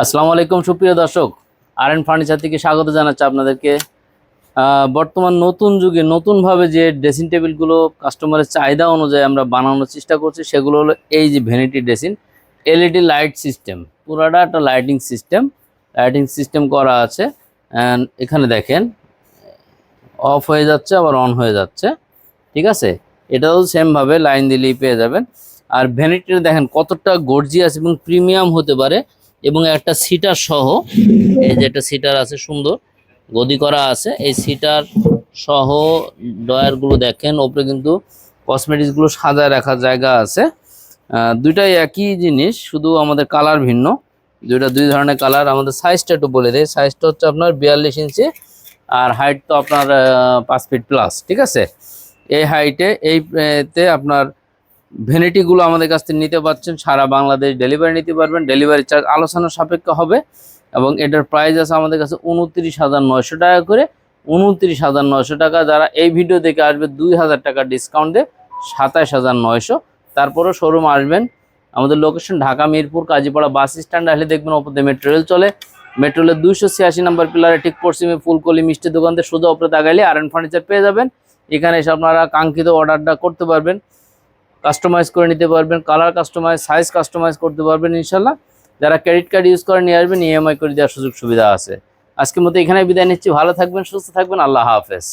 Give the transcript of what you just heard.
আসসালামু আলাইকুম, সুপ্রিয় দর্শক। আর এন ফার্নিচার থেকে স্বাগত জানাচ্ছি আপনাদেরকে। বর্তমান নতুন যুগে নতুনভাবে যে ড্রেসিং টেবিলগুলো কাস্টমারের চাহিদা অনুযায়ী আমরা বানানোর চেষ্টা করছি, সেগুলো হলো এই যে vanity dressing LED light system পুরাটা একটা লাইটিং সিস্টেম লাইটিং সিস্টেম করা আছে। এখানে দেখেন অফ হয়ে যাচ্ছে, আবার অন হয়ে যাচ্ছে। ঠিক আছে? এটাও সেমভাবে লাইন দিলেই পেয়ে যাবেন। আর ভ্যানিটিটা দেখেন কতটা গর্জিয়াস এবং প্রিমিয়াম হতে পারে। এবং একটা সিটার সহ, এই যে একটা সিটার আছে সুন্দর, গদি করা আছে। এই সিটার সহ ডয়ারগুলো দেখেন, ওপরে কিন্তু কসমেটিক্সগুলো সাজায় রাখার জায়গা আছে। দুইটাই একই জিনিস, শুধু আমাদের কালার ভিন্ন। দুইটা দুই ধরনের কালার, আমাদের সাইজটা একটু বলে দেয় সাইজটা হচ্ছে আপনার বিয়াল্লিশ ইঞ্চি, আর হাইট তো আপনার পাঁচ ফিট প্লাস, ঠিক আছে? এই হাইটে এইতে আপনার ভ্যানিটিগুলো আমাদের কাছ থেকে নিতে পারছেন, সারা বাংলাদেশ ডেলিভারি নিতে পারবেন। ডেলিভারি চার্জ আলোচনা সাপেক্ষ হবে এবং এটার প্রাইস আছে আমাদের কাছে উনত্রিশ হাজার নয়শো টাকা করে। উনত্রিশ হাজার নয়শো টাকা যারা এই ভিডিও দেখে আসবে, দুই হাজার টাকা ডিসকাউন্ট সাতাশ হাজার নয়শো। তারপরেও শোরুম আসবেন। আমাদের location Dhaka, Mirpur, Kazipara bus stand আসলে দেখবেন ওপর দিয়ে রেল চলে। মেট্রো রেলের দুইশো ছিয়াশি নাম্বার পিলারে ঠিক পশ্চিমে ফুলকলি মিষ্টি দোকান থেকে সোজা ওপরে তাকাইলে আর এন ফার্নিচার পেয়ে যাবেন। এখানে এসে আপনারা কাঙ্ক্ষিত অর্ডারটা করতে পারবেন। কাস্টমাইজ করে নিতে পারবেন কালার কাস্টমাইজ সাইজ কাস্টমাইজ করতে পারবেন ইনশাল্লাহ। যারা ক্রেডিট কার্ড ইউজ করে নিয়ে আসবেন ইএমআই করে দেওয়ার সুযোগ সুবিধা আছে। আজকের মতো এখানে বিদায় নিচ্ছি। ভালো থাকবেন, সুস্থ থাকবেন। আল্লাহ হাফেজ।